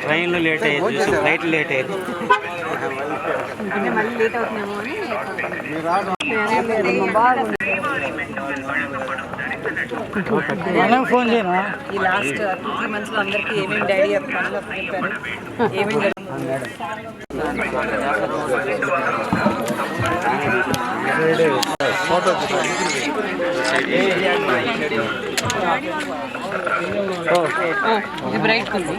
ట్రైన్లు లేట్ అయ్యేది flight late అయ్యేది అంటే మళ్ళీ లేట్ అవుతున్నామో అని ఫోన్ చేయనా? ఈ లాస్ట్ టూ త్రీ మంత్స్లో అందరికి ఏమేమి డాడీ పనులు చెప్పారు. ఏమేమి ఇది బ్రైట్ ఉంది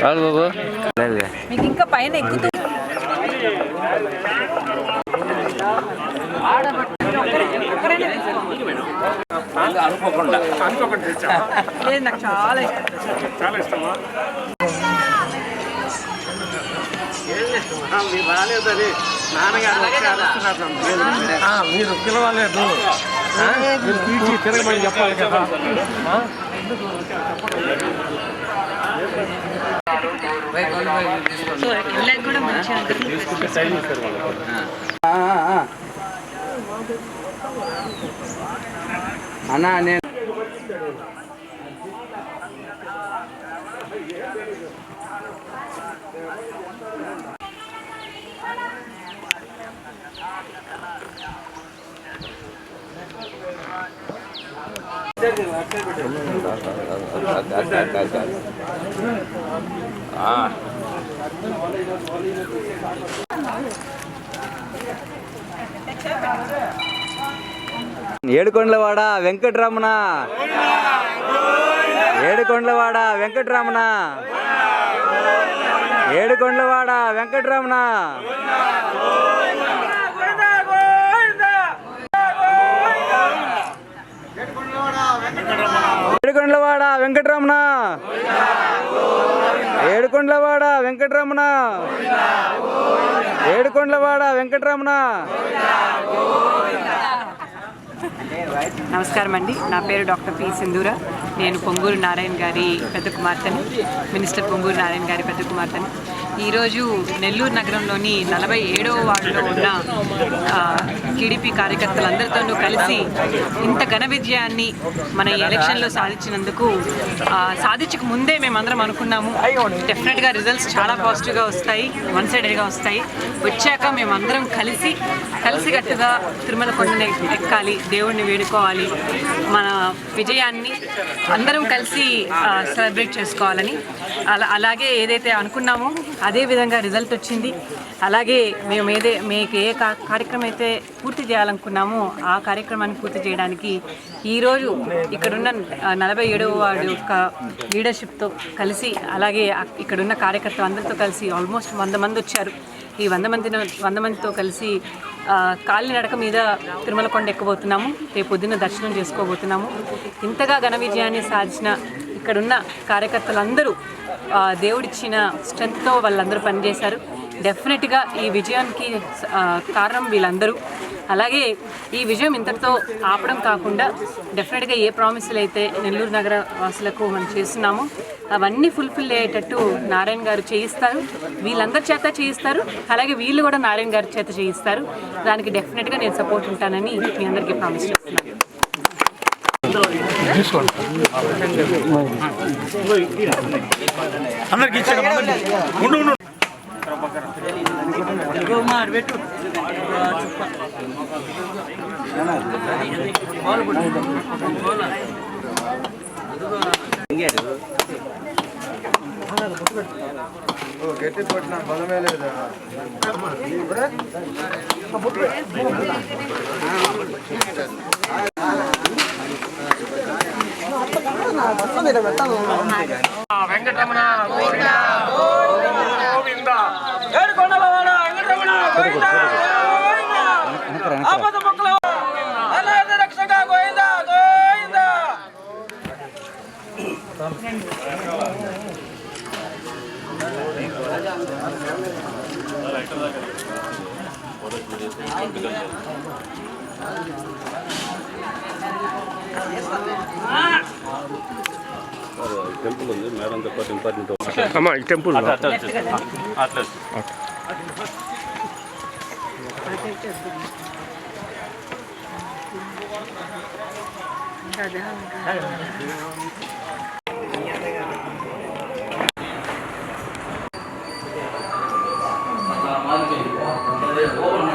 కాదు బాబు. మీకు ఇంకా పైన ఎక్కుతూ అనుకోకుండా అనుకోకుండా లేదు నాకు చాలా ఇష్టం మీరు పిలవలేదు మీరు పీచి తిరగమని చెప్పాలి కదా సో ఇళ్ళకి కూడా మంచిగా అన్నా నేను ఏడుకొండలవాడ వెంకటరమణ. ఏడుకొండలవాడ వెంకటరమణ. ఏడుకొండలవాడ వెంకటరమణ. ఏడుకొండలవాడ వెంకటరమణ. ఏడుకొండలవాడ వెంకటరమణ. ఏడుకొండలవాడ వెంకటరమణ. నమస్కారం అండి. నా పేరు డాక్టర్ పి సింధూర. నేను పొంగూరు నారాయణ గారి పెద్ద కుమార్తెని మినిస్టర్ పొంగూరు నారాయణ గారి పెద్ద కుమార్తెని. ఈరోజు నెల్లూరు నగరంలోని నలభై ఏడవ వార్డులో ఉన్న టీడీపీ కార్యకర్తలందరితోనూ కలిసి ఇంత ఘన విజయాన్ని మన ఈ ఎలక్షన్లో సాధించినందుకు సాధించక ముందే మేమందరం అనుకున్నాము. డెఫినెట్గా రిజల్ట్స్ చాలా పాజిటివ్గా వస్తాయి వన్ సైడెడ్గా వస్తాయి. వచ్చాక మేమందరం కలిసి కలిసికట్టుగా తిరుమల కొండని ఎక్కాలి దేవుణ్ణి వేడుకోవాలి మన విజయాన్ని అందరం కలిసి సెలబ్రేట్ చేసుకోవాలని అలా అలాగే ఏదైతే అనుకున్నామో అదే విధంగా రిజల్ట్ వచ్చింది. అలాగే మేము ఏదే మీకు ఏ కా- కార్యక్రమం అయితే పూర్తి చేయాలనుకున్నామో ఆ కార్యక్రమాన్ని పూర్తి చేయడానికి ఈరోజు ఇక్కడున్న నలభై ఏడవ వార్డు యొక్క లీడర్షిప్తో కలిసి అలాగే ఇక్కడున్న కార్యకర్తలు అందరితో కలిసి ఆల్మోస్ట్ వంద మంది వచ్చారు. ఈ వంద మంది వంద మందితో కలిసి ఆ, కాలినడక మీద తిరుమల కొండ ఎక్కబోతున్నాము. రేపు పొద్దున్న దర్శనం చేసుకోబోతున్నాము. ఇంతగా ఘన విజయాన్ని సాధించిన ఇక్కడున్న కార్యకర్తలందరూ దేవుడిచ్చిన స్ట్రెంగ్త్తో వాళ్ళందరూ పనిచేశారు. డెఫినెట్గా ఈ విజయానికి కారణం వీళ్ళందరూ. అలాగే ఈ విజయం ఇంతటితో ఆపడం కాకుండా డెఫినెట్గా ఏ ప్రామిసులు అయితే నెల్లూరు నగర వాసులకు మనం చేస్తున్నామో అవన్నీ ఫుల్ఫిల్ అయ్యేటట్టు నారాయణ గారు చేయిస్తారు. వీళ్ళందరి చేత చేయిస్తారు. అలాగే వీళ్ళు కూడా నారాయణ గారి చేత చేయిస్తారు. దానికి డెఫినెట్గా నేను సపోర్ట్ ఉంటానని మీ అందరికీ ప్రామిస్ చేస్తున్నాను. అందరికి ఇచ్చాడు ఉండు ఉండు. గట్టి పట్టిన బలమే లేదా? వెంకటరమణ గోవింద గోవింద. ఏడుకొండలవాడ వెంకటరమణ గోవింద. ఆపద మొక్కల. అనాథ రక్షక గోవింద గోవింద. టెంపుల్ ఉంది మేడంతో పాటు ఇంపార్టెంట్ అమ్మా ఈ టెంపుల్ అట్లా గోకులనంద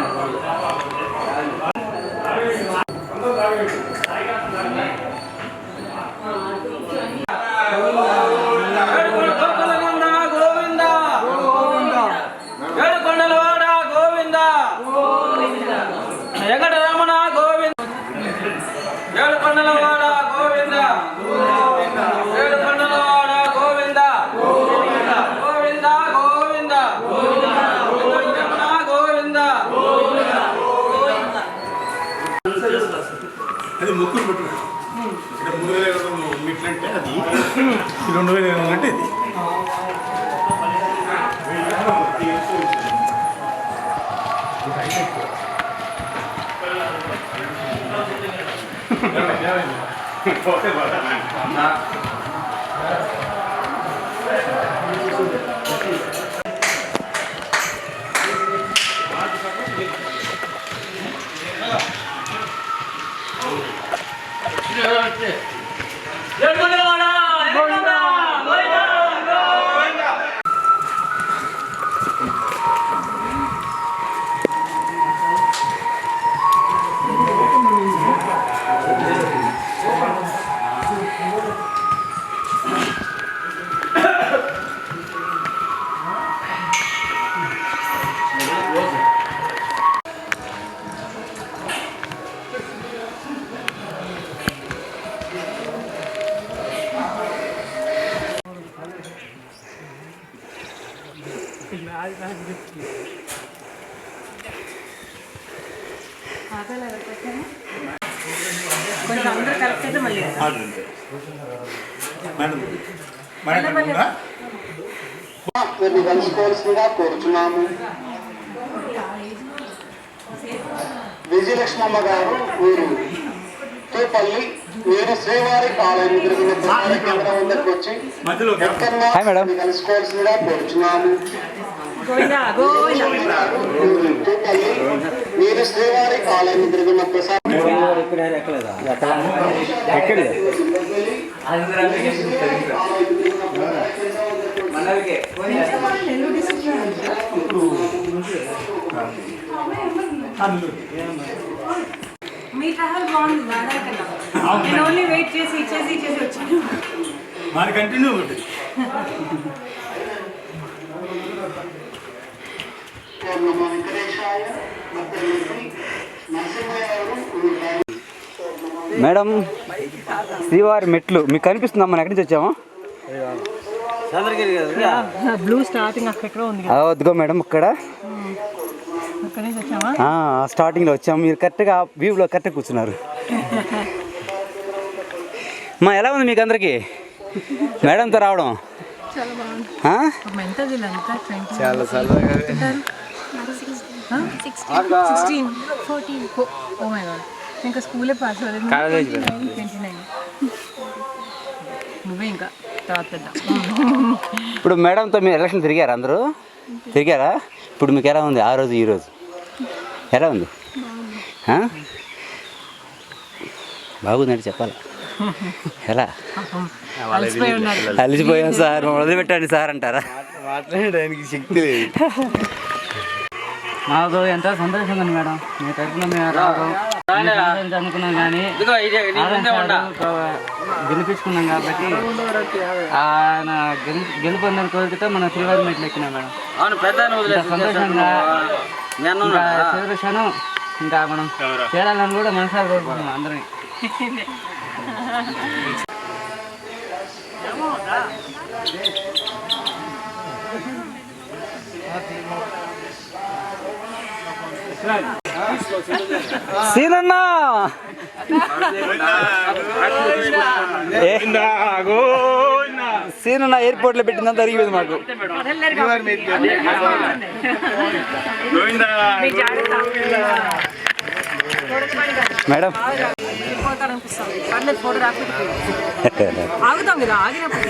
రెండు వేల ఐదు వందలు అంటే ఇది. ఏడుకొండలవాడ కొంచెం అందరూ అయితే మళ్ళీ? వీరిని కలుసుకోవాల్సిందిగా కోరుచున్నాము. విజయలక్ష్మమ్మ గారు వీరు తూపల్లి వీరు శ్రీవారి కేంద్రం వద్దకు వచ్చి కలుసుకోవాల్సిందిగా కోరుచున్నాము తూపల్లి వీరు శ్రీవారి తిరిగిన ప్రసాద మీ ట్రావెల్ బాగుంది బాగా కన్నా నేను ఓన్లీ వెయిట్ చేసి ఇచ్చేసి ఇచ్చేసి వచ్చాను. మాది కంటిన్యూ మేడం శ్రీవారి మెట్లు మీకు కనిపిస్తుందా మనం ఎక్కడి నుంచి వచ్చాము? బ్లూ స్టార్టింగ్ అక్కడెక్కడో ఉంది వద్దుగో మేడం ఇక్కడ. అక్కడి స్టార్టింగ్లో వచ్చాము మీరు కరెక్ట్గా వ్యూలో కరెక్ట్గా కూర్చున్నారు. మా ఎలా ఉంది మీకు అందరికీ? మేడంతో రావడం? చాలా సరదాగా sixteen fourteen oh my god ఇంకా స్కూలే పాస్ అవ్వలేదు. College ట్వంటీ నైన్ నువ్వే ఇంకా తర్వాత పెద్ద. ఇప్పుడు మేడంతో మీరు ఎలక్షన్ తిరిగారా అందరూ? తిరిగారా? ఇప్పుడు మీకు ఎలా ఉంది ఆ రోజు ఈ రోజు? ఎలా ఉంది? బాగుందండి చెప్పాలి? ఎలా అలసిపోయి సార్ వదిలిపెట్టండి సార్ అంటారా? మాట్లాడడానికి శక్తి లేదు. మాకు ఎంతో సంతోషంగా ఉంది మేడం. మీ తరఫున మేము సంతోషం అనుకున్నాం కానీ గెలిపించుకున్నాం కాబట్టి ఆయన గెలి గెలుపొందని కోరికతో మనం శ్రీవారి మెట్లు ఎక్కినాం మేడం. అవును పెద్ద ఇంకా సంతోషంగా ఇంకా చివరి క్షణం ఇంకా మనం చేరాలని కూడా మనసారి కోరుకుంటున్నాం అందరినీ. సీనన్నా. సీనన్న ఎయిర్పోర్ట్లో పెట్టిందంత అరిగిపోయింది మాకు. మేడం. ఆగుతాం కదా ఆగినప్పుడు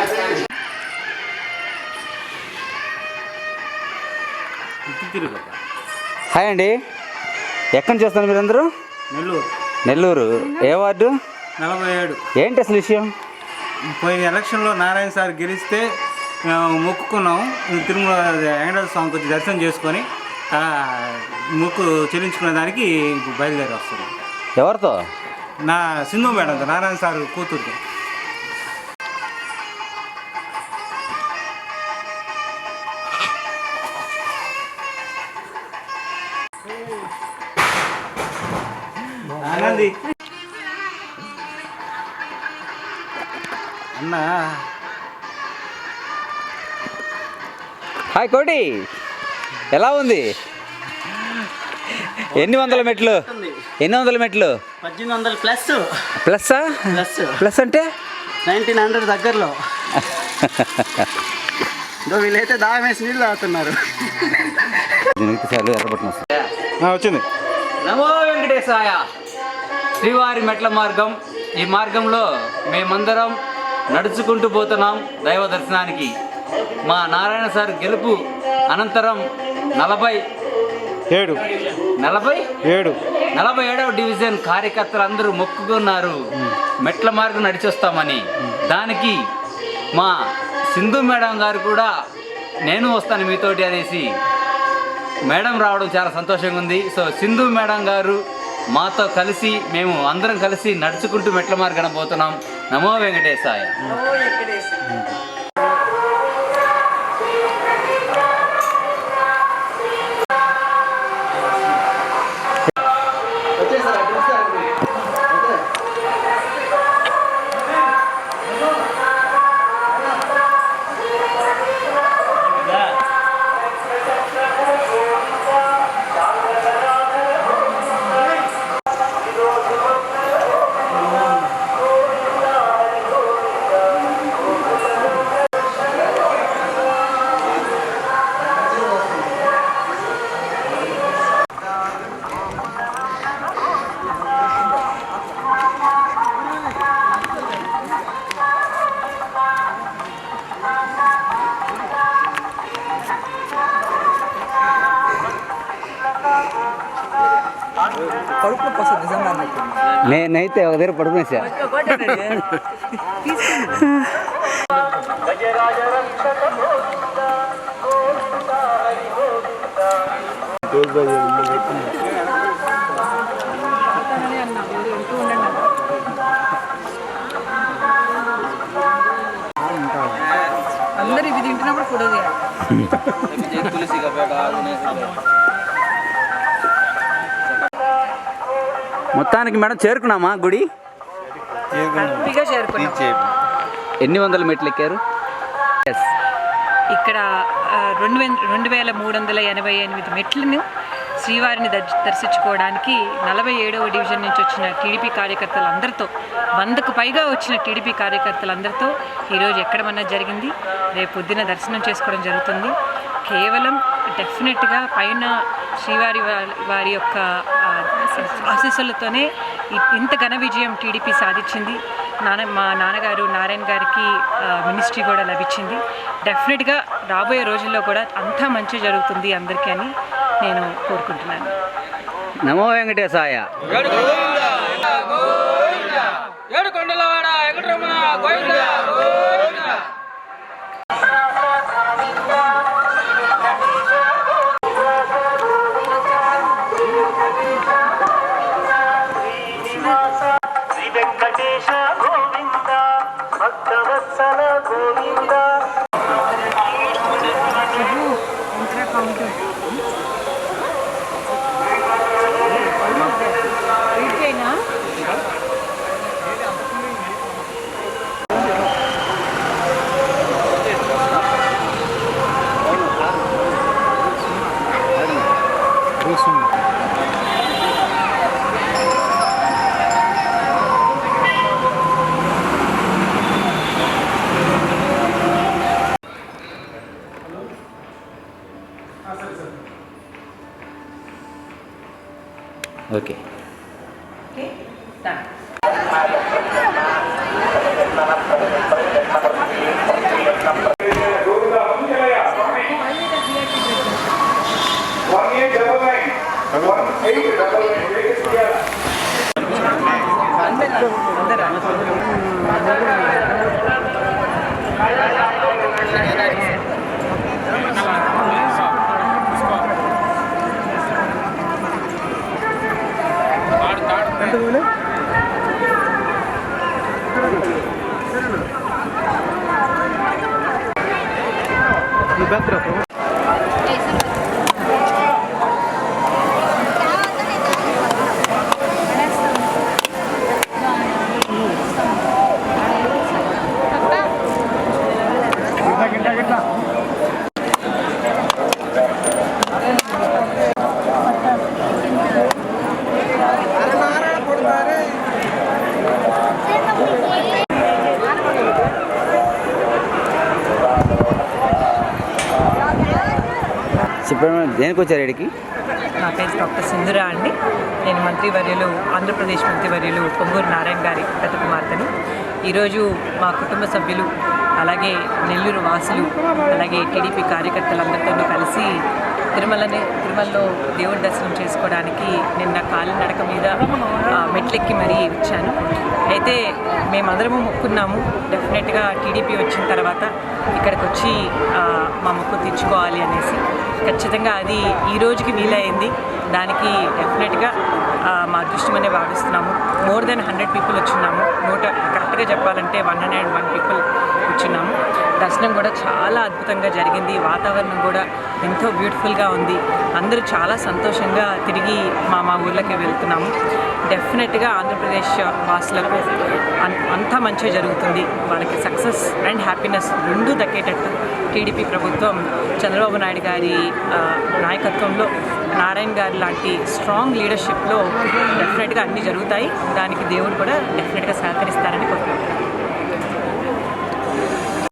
హాయ్ అండి. ఎక్కడి నుంచి వస్తారు మీరందరూ? నెల్లూరు. నెల్లూరు. ఏ వార్డు? నలభై ఏడు. ఏంటి అసలు విషయం? పోయిన ఎలక్షన్లో నారాయణ సార్ గెలిస్తే మేము మొక్కుకున్నాం. తిరుమల వెంకటేశ్వర స్వామికి వచ్చి దర్శనం చేసుకొని మొక్కు చెల్లించుకునే దానికి బయలుదేరి వస్తున్నాం. ఎవరితో? నా సింధు మేడంతో నారాయణ సార్ కూతురుతో. ఆనంది అన్నా. హాయ్ కోటి. ఎలా ఉంది? ఎన్ని వందల మెట్లు? ఎన్ని వందల మెట్లు? పద్దెనిమిది వందల ప్లస్. ప్లస్సా? ప్లస్. ప్లస్ అంటే? నైన్టీన్ హండ్రెడ్ దగ్గరలో. దో వీళ్ళైతే దాహం వేసి నీళ్ళు తాగుతున్నారు. వచ్చింది. నమో వెంకటేశాయ. శ్రీవారి మెట్ల మార్గం. ఈ మార్గంలో మేమందరం నడుచుకుంటూ పోతున్నాం దైవ దర్శనానికి. మా నారాయణ సార్ గెలుపు అనంతరం నలభై ఏడు. నలభై? ఏడు. నలభై ఏడవ డివిజన్ కార్యకర్తలు అందరూ మొక్కుకున్నారు. మెట్ల మార్గం నడిచొస్తామని. దానికి మా సింధు మేడం గారు కూడా నేను వస్తాను మీతోటి అనేసి మేడం రావడం చాలా సంతోషంగా ఉంది. సో సింధు మేడం గారు మాతో కలిసి మేము అందరం కలిసి నడుచుకుంటూ మెట్ల మార్గన పోతున్నాం నమో వెంకటేశాయ. నేనైతే ఒక దగ్గర పడుకునేసా అందరు ఇవి తింటున్నప్పుడు ఫోటో తీయాలి మొత్తానికి మేడం చేరుకున్నామా గుడి? ఎన్ని వందల మెట్లు ఎక్కారు? ఎస్ ఇక్కడ రెండు వే రెండు వేల మూడు వందల ఎనభై ఎనిమిది మెట్లను శ్రీవారిని దర్శ దర్శించుకోవడానికి నలభై ఏడవ డివిజన్ నుంచి వచ్చిన టీడీపీ కార్యకర్తలందరితో వందకు పైగా వచ్చిన టీడీపీ కార్యకర్తలందరితో ఈరోజు ఎక్కడమన్నా జరిగింది. రేపు పొద్దున దర్శనం చేసుకోవడం జరుగుతుంది. కేవలం డెఫినెట్గా పైన శ్రీవారి వారి యొక్క ఆశీస్సులతోనే ఇంత ఘన విజయం టీడీపీ సాధించింది. నాన్న మా నాన్నగారు నారాయణ గారికి మినిస్ట్రీ కూడా లభించింది. డెఫినెట్గా రాబోయే రోజుల్లో కూడా అంతా మంచి జరుగుతుంది అందరికీ అని నేను కోరుకుంటున్నాను. నమో వెంకటేశాయ. ఏడుకొండలవాడ వెంకటరమణ గోవింద గోవింద అందరూ ఎయిట్ దేనికి వచ్చారు ఇక్కడికి నా పేరు డాక్టర్ సింధురా అండి. నేను మంత్రివర్యులు ఆంధ్రప్రదేశ్ మంత్రివర్యులు పొంగూరు నారాయణ గారి పెద్ద కుమార్తెను. ఈరోజు మా కుటుంబ సభ్యులు అలాగే నెల్లూరు వాసులు అలాగే టీడీపీ కార్యకర్తలందరితో కలిసి తిరుమలని తిరుమలలో దేవుడి దర్శనం చేసుకోవడానికి నిన్న కాలినడక మీద మెట్లెక్కి మరీ వచ్చాను. అయితే మేమందరము మొక్కున్నాము. డెఫినెట్గా టీడీపీ వచ్చిన తర్వాత ఇక్కడికి వచ్చి మా మొక్కు తీర్చుకోవాలి అనేసి. ఖచ్చితంగా అది ఈ రోజుకి వీలైంది. దానికి డెఫినెట్గా ఆ, మా అదృష్టమనే భావిస్తున్నాము. మోర్ దెన్ హండ్రెడ్ పీపుల్ వచ్చున్నాము. నూట కరెక్ట్గా చెప్పాలంటే వన్ హండ్రెడ్ వన్ పీపుల్ వచ్చిన్నాము. దర్శనం కూడా చాలా అద్భుతంగా జరిగింది. వాతావరణం కూడా ఎంతో బ్యూటిఫుల్గా ఉంది. అందరూ చాలా సంతోషంగా తిరిగి మా మా ఊళ్ళకి వెళ్తున్నాము. డెఫినెట్గా ఆంధ్రప్రదేశ్ వాసులకు అంతా మంచిగా జరుగుతుంది. వాళ్ళకి సక్సెస్ అండ్ హ్యాపీనెస్ రెండూ దక్కేటట్టు టీడీపీ ప్రభుత్వం చంద్రబాబు నాయుడు గారి నాయకత్వంలో నారాయణ గారి లాంటి స్ట్రాంగ్ లీడర్షిప్లో డెఫినెట్గా అన్నీ జరుగుతాయి. దానికి దేవుడు కూడా డెఫినెట్గా సహకరిస్తారని